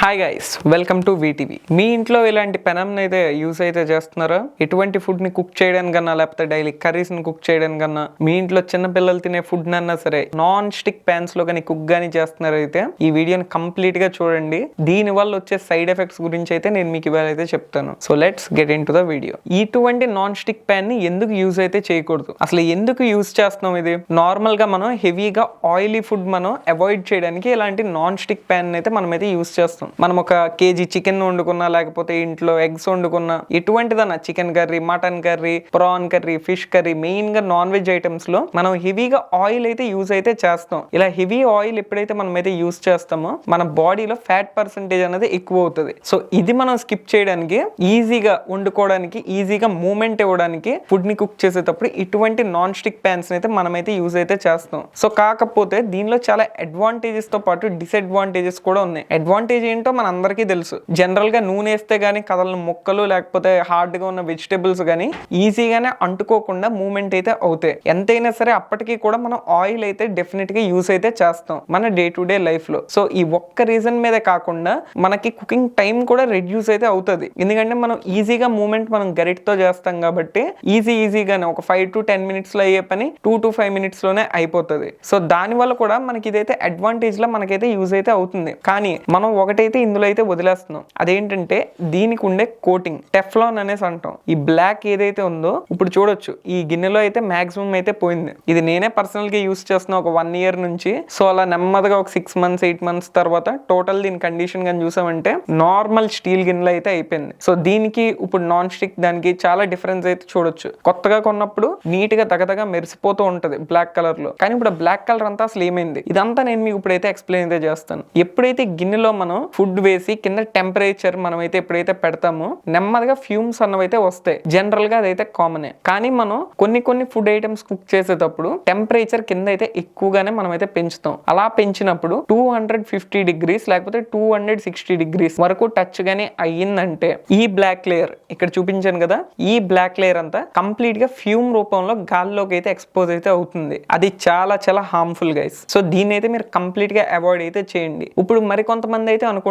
Hi guys welcome to VTV మీ ఇంట్లో ఇలాంటి పెనం అయితే యూస్ అయితే చేస్తున్నారా? ఎటువంటి ఫుడ్ని కుక్ చేయడానికన్నా లేకపోతే డైలీ కర్రీస్ని కుక్ చేయడానికన్నా మీ ఇంట్లో చిన్న పిల్లలు తినే ఫుడ్ అన్నా సరే నాన్ స్టిక్ ప్యాన్స్లో కానీ కుక్ గానీ చేస్తున్నారైతే ఈ వీడియోని కంప్లీట్గా చూడండి. దీని వల్ల వచ్చే సైడ్ ఎఫెక్ట్స్ గురించి అయితే నేను మీకు ఇవాళ అయితే చెప్తాను. So let's get into the video ఇటువంటి నాన్ స్టిక్ ప్యాన్ని ఎందుకు యూజ్ అయితే చేయకూడదు? అసలు ఎందుకు యూజ్ చేస్తున్నాం ఇది? నార్మల్గా మనం హెవీగా ఆయిలీ ఫుడ్ మనం అవాయిడ్ చేయడానికి ఇలాంటి నాన్ స్టిక్ ప్యాన్ అయితే మనం అయితే యూజ్ చేస్తాం మనం ఒక కేజీ చికెన్ వండుకున్నా లేకపోతే ఇంట్లో ఎగ్స్ వండుకున్నా ఎటువంటిదన్నా chicken curry mutton curry prawn curry fish curry మెయిన్గా నాన్ వెజ్ ఐటమ్స్లో మనం హెవీగా ఆయిల్ అయితే యూజ్ అయితే చేస్తాం. ఇలా హెవీ ఆయిల్ ఎప్పుడైతే మనం అయితే యూజ్ చేస్తామో మన బాడీలో ఫ్యాట్ పర్సంటేజ్ అనేది ఎక్కువ అవుతుంది. సో ఇది మనం స్కిప్ చేయడానికి ఈజీగా వండుకోవడానికి ఈజీగా మూమెంట్ ఇవ్వడానికి ఫుడ్ని కుక్ చేసేటప్పుడు ఇటువంటి నాన్ స్టిక్ ప్యాన్స్ అయితే మనమైతే యూజ్ అయితే చేస్తాం. సో కాకపోతే దీనిలో చాలా అడ్వాంటేజెస్తో పాటు డిసడ్వాంటేజెస్ కూడా ఉన్నాయి. అడ్వాంటేజ్ ఏంటి మన అందరికీ తెలుసు. జనరల్గా నూనె వేస్తే గానీ కదలని ముక్కలు లేకపోతే హార్డ్గా ఉన్న వెజిటేబుల్స్ గానీ ఈజీగానే అంటుకోకుండా మూమెంట్ అయితే అవుతాయి. ఎంతైనా సరే అప్పటికీ కూడా మనం ఆయిల్ అయితే డెఫినెట్గా యూస్ అయితే చేస్తాం మన డే టు డే లైఫ్లో సో ఈ ఒక్క రీజన్ మీదే కాకుండా మనకి కుకింగ్ టైం కూడా రెడ్యూస్ అయితే అవుతుంది. ఎందుకంటే మనం ఈజీగా మూమెంట్ మనం గరిటతో చేస్తాం కాబట్టి ఈజీ ఈజీగానే ఒక ఫైవ్ టు టెన్ మినిట్స్లో అయ్యే పని టూ టు ఫైవ్ మినిట్స్లోనే అయిపోతుంది. సో దాని వల్ల కూడా మనకి ఇదైతే అడ్వాంటేజ్లో మనకైతే యూజ్ అయితే అవుతుంది. కానీ మనం ఒకటి అయితే ఇందులో అయితే వదిలేస్తున్నాం. అదేంటంటే దీనికి ఉండే కోటింగ్ టెఫ్లాన్ అనేసి అంటాం ఈ బ్లాక్ ఏదైతే ఉందో ఇప్పుడు చూడొచ్చు ఈ గిన్నెలో అయితే మాక్సిమం అయితే పోయింది. ఇది నేనే పర్సనల్గా యూస్ చేస్తున్నా ఒక వన్ ఇయర్ నుంచి. సో అలా నెమ్మదిగా ఒక సిక్స్ మంత్స్ ఎయిట్ మంత్స్ తర్వాత టోటల్ దీని కండిషన్ కానీ చూసామంటే నార్మల్ స్టీల్ గిన్నెలో అయితే అయిపోయింది. సో దీనికి ఇప్పుడు నాన్ స్టిక్ దానికి చాలా డిఫరెన్స్ అయితే చూడొచ్చు. కొత్తగా కొన్నప్పుడు నీట్గా తగదగా మెరిసిపోతూ ఉంటది బ్లాక్ కలర్లో కానీ ఇప్పుడు బ్లాక్ కలర్ అంతా అసలు ఏమైంది? ఇదంతా నేను మీకు ఇప్పుడైతే ఎక్స్ప్లెయిన్ అయితే చేస్తాను. ఎప్పుడైతే గిన్నెలో మనం ఫుడ్ వేసి కింద టెంపరేచర్ మనం అయితే ఎప్పుడైతే పెడతామో నెమ్మదిగా ఫ్యూమ్స్ అన్నవైతే వస్తాయి. జనరల్గా అదైతే కామనే కానీ మనం కొన్ని కొన్ని ఫుడ్ ఐటమ్స్ కుక్ చేసేటప్పుడు టెంపరేచర్ కింద అయితే ఎక్కువగానే మనం అయితే పెంచుతాం. అలా పెంచినప్పుడు టూ హండ్రెడ్ ఫిఫ్టీ డిగ్రీస్ లేకపోతే టూ హండ్రెడ్ సిక్స్టీ డిగ్రీస్ వరకు టచ్ గానీ అయ్యిందంటే ఈ బ్లాక్ లేయర్ ఇక్కడ చూపించాను కదా ఈ బ్లాక్ లేయర్ అంతా కంప్లీట్గా ఫ్యూమ్ రూపంలో గాల్లోకి అయితే ఎక్స్పోజ్ అయితే అవుతుంది. అది చాలా చాలా హార్మ్ఫుల్ గైస్ సో దీన్ని అయితే మీరు కంప్లీట్గా అవాయిడ్ అయితే చేయండి. ఇప్పుడు మరి కొంతమంది అయితే అనుకుంటారు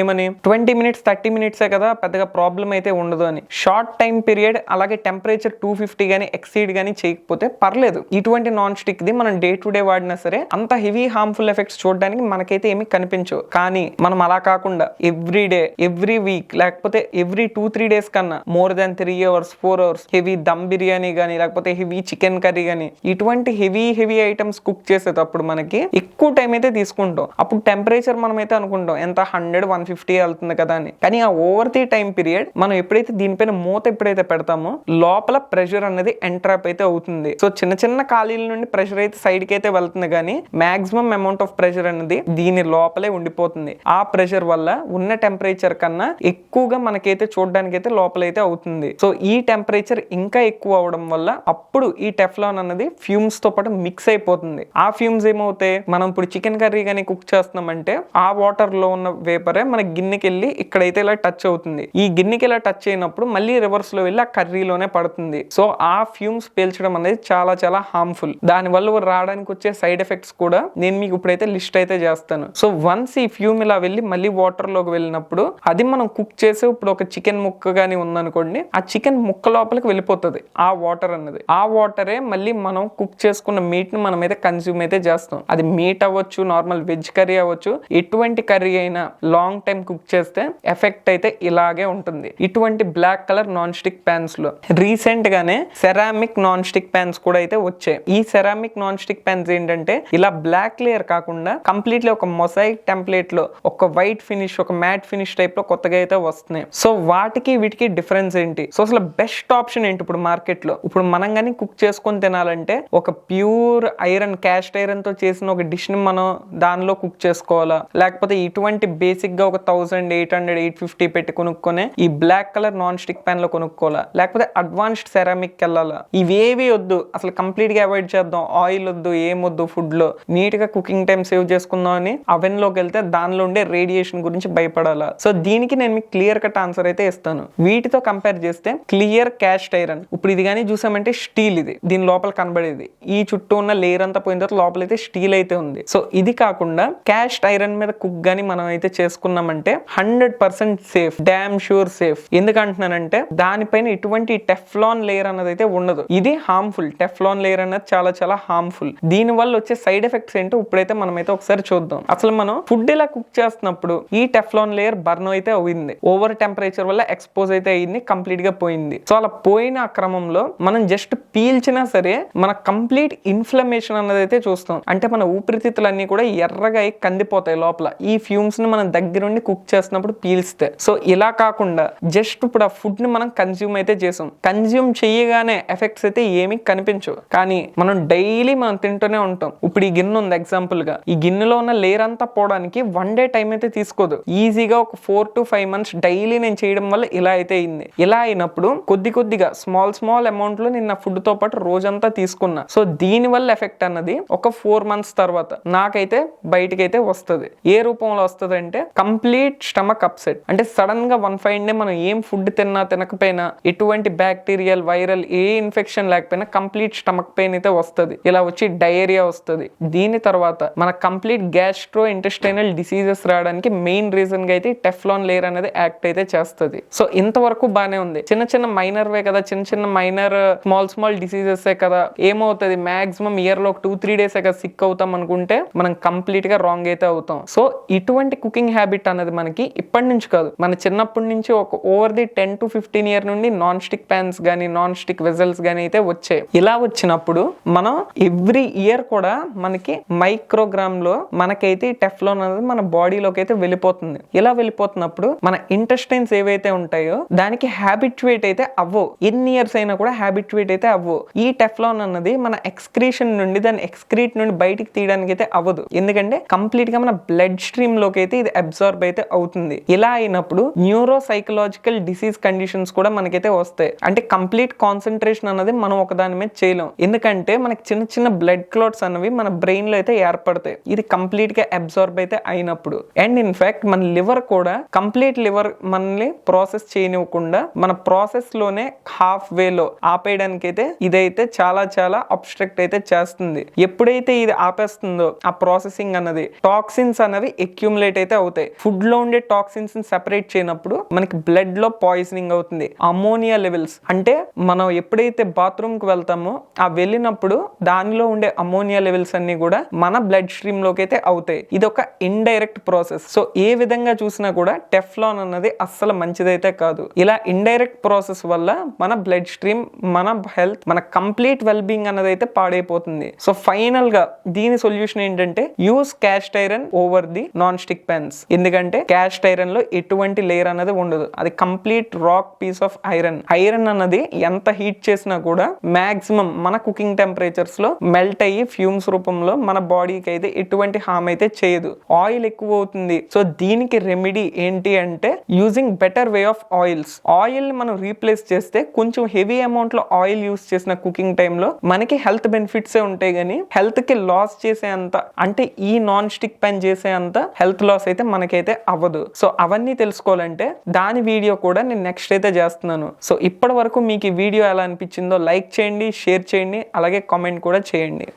ఏమని? ట్వంటీ మినిట్స్ థర్టీ మినిట్సే కదా పెద్దగా ప్రాబ్లం అయితే ఉండదు అని. షార్ట్ టైం పీరియడ్ అలాగే టెంపరేచర్ టూ ఫిఫ్టీ కానీ ఎక్సీడ్ కానీ చేయకపోతే పర్లేదు. ఇటువంటి నాన్ స్టిక్ ది మనం డే టు డే వాడినా సరే అంత హెవీ హార్మ్ఫుల్ ఎఫెక్ట్స్ చూడడానికి మనకైతే ఏమి కనిపించవు. కానీ మనం అలా కాకుండా ఎవ్రీ డే ఎవ్రీ వీక్ లేకపోతే ఎవ్రీ టూ త్రీ డేస్ కన్నా more than three hours four hours heavy dum biryani కానీ లేకపోతే హెవీ చికెన్ కర్రీ కానీ ఇటువంటి హెవీ హెవీ ఐటమ్స్ కుక్ చేసేటప్పుడు మనకి ఎక్కువ టైం అయితే తీసుకుంటాం. అప్పుడు టెంపరేచర్ మనం అయితే అనుకుంటాం ఎంత హండ్రెడ్ వన్ ఫిఫ్టీ వెళ్తుంది కదా అని. కానీ ఆ ఓవర్ ది టైం పీరియడ్ మనం ఎప్పుడైతే దీనిపైన మూత ఎప్పుడైతే పెడతామో లోపల ప్రెషర్ అనేది ఎంట్రాప్ అయితే అవుతుంది. సో చిన్న చిన్న ఖాళీల నుండి ప్రెషర్ అయితే సైడ్కి అయితే వెళ్తుంది కానీ మాక్సిమం అమౌంట్ ఆఫ్ ప్రెషర్ అనేది దీని లోపలే ఉండిపోతుంది. ఆ ప్రెషర్ వల్ల ఉన్న టెంపరేచర్ కన్నా ఎక్కువగా మనకైతే చూడడానికి అయితే లోపలైతే అవుతుంది. సో ఈ టెంపరేచర్ ఇంకా ఎక్కువ అవడం వల్ల అప్పుడు ఈ టెఫ్లాన్ అన్నది ఫ్యూమ్స్తో పాటు మిక్స్ అయిపోతుంది. ఆ ఫ్యూమ్స్ ఏమవుతాయి? మనం ఇప్పుడు చికెన్ కర్రీ కానీ కుక్ చేస్తున్నామంటే ఆ వాటర్లో ఉన్న వేపరే మన గిన్నెకి వెళ్ళి ఇక్కడైతే ఇలా టచ్ అవుతుంది. ఈ గిన్నెకి ఇలా టచ్ అయినప్పుడు మళ్ళీ రివర్స్లో వెళ్ళి ఆ కర్రీలోనే పడుతుంది. సో ఆ ఫ్యూమ్స్ పీల్చడం అనేది చాలా చాలా హార్మ్ఫుల్ దాని వల్ల రావడానికి వచ్చే సైడ్ ఎఫెక్ట్స్ కూడా నేను మీకు ఇప్పుడైతే లిస్ట్ అయితే చేస్తాను. సో వన్స్ ఈ ఫ్యూమ్ ఇలా వెళ్ళి మళ్ళీ వాటర్లోకి వెళ్ళినప్పుడు అది మనం కుక్ చేసే ఇప్పుడు ఒక చికెన్ ముక్క కానీ ఉందనుకోండి ఆ చికెన్ ముక్క లోపలికి వెళ్ళిపోతుంది ఆ వాటర్ అన్నది. ఆ వాటరే మళ్ళీ మనం కుక్ చేసుకున్న మీట్ని మనం అయితే కన్స్యూమ్ అయితే చేస్తాం. అది మీట్ అవ్వచ్చు నార్మల్ వెజ్ కర్రీ అవ్వచ్చు ఎటువంటి కర్రీ అయినా లాంగ్ టైం కుక్ చేస్తే ఎఫెక్ట్ అయితే ఇలాగే ఉంటుంది. ఇటువంటి బ్లాక్ కలర్ నాన్ స్టిక్ ప్యాన్స్లో రీసెంట్ గానే సెరామిక్ నాన్ స్టిక్ ప్యాన్స్ కూడా అయితే వచ్చాయి. ఈ సెరామిక్ నాన్ స్టిక్ ప్యాన్స్ ఏంటంటే ఇలా బ్లాక్ లేయర్ కాకుండా కంప్లీట్లీ ఒక మొసైక్ టెంప్లెట్లో ఒక వైట్ ఫినిష్ ఒక మ్యాట్ ఫినిష్ టైప్లో కొత్తగా అయితే వస్తున్నాయి. సో వాటికి వీటికి డిఫరెన్స్ ఏంటి? సో అసలు బెస్ట్ ఆప్షన్ ఏంటి ఇప్పుడు మార్కెట్లో? ఇప్పుడు మనం కానీ కుక్ చేసుకొని తినాలంటే ఒక ప్యూర్ ఐరన్ క్యాస్ట్ ఐరన్తో చేసిన ఒక డిష్ని మనం దానిలో కుక్ చేసుకోవాలా? లేకపోతే ఇటువంటి బేసిక్గా ఒక thousand eight hundred eight fifty పెట్టి కొనుక్కొని ఈ బ్లాక్ కలర్ నాన్ స్టిక్ ప్యాన్లో కొనుక్కోవాలా? లేకపోతే అడ్వాన్స్డ్ సెరామిక్ వెళ్ళాలా ఇవేవి వద్దు. అసలు కంప్లీట్గా అవాయిడ్ చేద్దాం. ఆయిల్ వద్దు ఏం వద్దు ఫుడ్లో నీట్గా కుకింగ్ టైం సేవ్ చేసుకుందాం అని అవెన్లోకి వెళ్తే దానిలో ఉండే రేడియేషన్ గురించి భయపడాలా? సో దీనికి నేను మీకు క్లియర్ కట్ ఆన్సర్ అయితే ఇస్తాను. వీటితో కంపేర్ చేస్తే క్లియర్ క్యాస్ట్ ఐరన్. ఇప్పుడు ఇది కానీ చూసామంటే స్టీల్ ఇది. దీని లోపల కనబడేది. ఈ చుట్టూ ఉన్న లేయర్ అంతా పోయిన తర్వాత లోపల అయితే స్టీల్ అయితే ఉంది. సో ఇది కాకుండా క్యాస్ట్ ఐరన్ మీద కుక్ గానీ మనం అయితే చేసుకున్నామంటే hundred percent safe damn sure safe ఎందుకంటున్నానంటే దానిపైన ఎటువంటి టెఫ్లాన్ లేయర్ అన్నది అయితే ఉండదు. ఇది హార్మ్ఫుల్ టెఫ్లాన్ లేయర్ అన్నది చాలా చాలా హార్మ్ఫుల్ దీని వల్ల వచ్చే సైడ్ ఎఫెక్ట్స్ ఏంటో ఇప్పుడైతే మనమైతే ఒకసారి చూద్దాం. అసలు మనం ఫుడ్ ఇలా కుక్ చేస్తున్నప్పుడు ఈ టెఫ్లాన్ లేయర్ బర్న్ అయితే అయింది. ఓవర్ టెంపరేచర్ వల్ల ఎక్స్పోజ్ అయితే అయింది కంప్లీట్గా పోయింది. సో అలా పోయిన క్రమంలో మనం జస్ట్ పీల్చినా సరే మన కంప్లీట్ ఇన్ఫ్లమేషన్ అన్నది అయితే చూస్తాం. అంటే మన ఊపిరితిత్తులన్నీ కూడా ఎర్రగా కందిపోతాయి లోపల. ఈ ఫ్యూమ్స్ని మనం మనం దగ్గరుండి కుక్ చేసినప్పుడు పీల్స్తే. సో ఇలా కాకుండా జస్ట్ ఇప్పుడు ఆ ఫుడ్ని మనం కన్జ్యూమ్ అయితే చేసాం. కన్జ్యూమ్ చేయగానే ఎఫెక్ట్స్ అయితే ఏమీ కనిపించవు. కానీ మనం డైలీ మనం తింటూనే ఉంటాం. ఇప్పుడు ఈ గిన్నె ఉంది ఎగ్జాంపుల్గా. ఈ గిన్నెలో ఉన్న లేయర్ అంతా పోవడానికి వన్ డే టైం అయితే తీసుకోదు. ఈజీగా ఒక four to five months daily నేను చేయడం వల్ల ఇలా అయితే అయింది. ఇలా అయినప్పుడు కొద్ది కొద్దిగా స్మాల్ స్మాల్ అమౌంట్లో నేను నా ఫుడ్తో పాటు రోజంతా తీసుకున్నా. సో దీని వల్ల ఎఫెక్ట్ అన్నది ఒక ఫోర్ మంత్స్ తర్వాత నాకైతే బయటకి అయితే వస్తుంది. ఏ రూపంలో వస్తుంది ఏంటంటే కంప్లీట్ స్టమక్ అప్సెట్. అంటే సడన్గా వన్ ఫైవ్ డే మనం ఏం ఫుడ్ తిన్నా తినకపోయినా ఎటువంటి బ్యాక్టీరియల్ వైరల్ ఏ ఇన్ఫెక్షన్ లేకపోయినా కంప్లీట్ స్టమక్ పెయిన్ అయితే వస్తుంది. ఇలా వచ్చి డయేరియా వస్తుంది. దీని తర్వాత మన కంప్లీట్ గ్యాస్ట్రో ఇంటెస్టైనల్ డిసీజెస్ రావడానికి మెయిన్ రీజన్గా అయితే టెఫ్లాన్ లేయర్ అనేది యాక్ట్ అయితే చేస్తుంది. సో ఇంతవరకు బానే ఉంది. చిన్న చిన్న మైనర్ వే కదా చిన్న చిన్న మైనర్ స్మాల్ స్మాల్ డిసీజెస్ కదా. ఏమవుతుంది? మాక్సిమం ఇయర్లో ఒక టూ త్రీ డేస్ కదా సిక్ అవుతాం అనుకుంటే మనం కంప్లీట్గా రాంగ్ అయితే అవుతాం. సో ఇటువంటి కుకింగ్ హ్యాబిట్ అనేది మనకి ఇప్పటి నుంచి కాదు. మన చిన్నప్పటి నుంచి ఒక over the ten to fifteen year నుండి నాన్ స్టిక్ ప్యాన్స్ కానీ నాన్ స్టిక్ వెజల్స్ కానీ అయితే వచ్చాయి. ఇలా వచ్చినప్పుడు మనం ఎవ్రీ ఇయర్ కూడా మనకి మైక్రోగ్రామ్లో మనకైతే టెఫ్లోన్ అనేది మన బాడీలోకి అయితే వెళ్ళిపోతుంది. ఇలా వెళ్ళిపోతున్నప్పుడు మన ఇంటెస్టైన్స్ ఏవైతే ఉంటాయో దానికి హ్యాబిట్యుయేట్ అయితే అవ్వవు. ఎన్ని ఇయర్స్ అయినా కూడా హ్యాబిట్యుయేట్ అయితే అవ్వవు. ఈ టెఫ్లాన్ అన్నది మన ఎక్స్క్రీషన్ నుండి దాని ఎక్స్క్రీట్ నుండి బయటికి తీయడానికి అయితే అవ్వదు. ఎందుకంటే కంప్లీట్గా మన బ్లడ్ స్ట్రీమ్లోకి అయితే ఇది అబ్జార్బ్ అయితే అవుతుంది. ఇలా అయినప్పుడు న్యూరో సైకలాజికల్ డిసీజ్ కండిషన్స్ కూడా మనకైతే వస్తాయి. అంటే కంప్లీట్ కాన్సన్ట్రేషన్ అన్నది మనం ఒక దాని మీద చేయలేం. ఎందుకంటే మనకి చిన్న చిన్న బ్లడ్ క్లాట్స్ అనేవి మన బ్రెయిన్లో అయితే ఏర్పడతాయి. ఇది కంప్లీట్గా అబ్జార్బ్ అయితే అయినప్పుడు. అండ్ ఇన్ఫాక్ట్ మన లివర్ కూడా కంప్లీట్ లివర్ మనల్ని ప్రాసెస్ చేయనివ్వకుండా మన ప్రాసెస్లోనే హాఫ్ వేలో ఆపేయడానికి అయితే ఇదైతే చాలా చాలా అబ్స్ట్రక్ట్ అయితే చేస్తుంది. ఎప్పుడైతే ఇది ఆపేస్తుందో ఆ ప్రాసెసింగ్ అన్నది టాక్సిన్స్ అనేవి ఎక్యుములేట్ అయితే అవుతాయి. ఫుడ్లో ఉండే టాక్సిన్స్ సెపరేట్ చేయనప్పుడు మనకి బ్లడ్లో పాయిజనింగ్ అవుతుంది. అమోనియా లెవెల్స్ అంటే మనం ఎప్పుడైతే బాత్రూమ్కి వెళ్తామో ఆ వెళ్ళినప్పుడు దానిలో ఉండే అమోనియా లెవెల్స్ అన్ని కూడా మన బ్లడ్ స్ట్రీమ్లోకి అయితే అవుతాయి. ఇది ఒక ఇండైరెక్ట్ ప్రాసెస్. సో ఏ విధంగా చూసినా కూడా టెఫ్లాన్ అన్నది అస్సలు మంచిదైతే కాదు. ఇలా ఇండైరెక్ట్ ప్రాసెస్ వల్ల మన బ్లడ్ స్ట్రీమ్ మన హెల్త్ మన కంప్లీట్ వెల్ బీయింగ్ అన్నది అయితే పాడైపోతుంది. సో ఫైనల్గా దీని సొల్యూషన్ ఏంటంటే use cast iron over the non stick pans ఎందుకంటే క్యాస్ట్ ఐరన్లో ఎటువంటి లేయర్ అనేది ఉండదు. అది complete rock piece of iron. Iron అన్నది ఎంత హీట్ చేసినా కూడా మాక్సిమం మన కుకింగ్ టెంపరేచర్స్లో మెల్ట్ అయ్యి ఫ్యూమ్స్ రూపంలో మన బాడీకి అయితే ఎటువంటి హామ్ అయితే చేయదు. ఆయిల్ ఎక్కువ అవుతుంది. సో దీనికి రెమెడీ ఏంటి అంటే using better way of oils. Oil మనం రీప్లేస్ చేస్తే కొంచెం హెవీ అమౌంట్లో ఆయిల్ యూస్ చేసిన కుకింగ్ టైంలో మనకి హెల్త్ బెనిఫిట్స్ ఉంటాయి కానీ హెల్త్కి లాస్ చేసే అంత అంటే ఈ నాన్ స్టిక్ పెన్ చేసే అంత హెల్త్ లాస్ అయితే మనకైతే అవ్వదు. సో అవన్నీ తెలుసుకోవాలంటే దాని వీడియో కూడా నేను నెక్స్ట్ అయితే చేస్తున్నాను. సో ఇప్పటి వరకు మీకు ఈ వీడియో ఎలా అనిపించిందో లైక్ చేయండి షేర్ చేయండి అలాగే కామెంట్ కూడా చేయండి.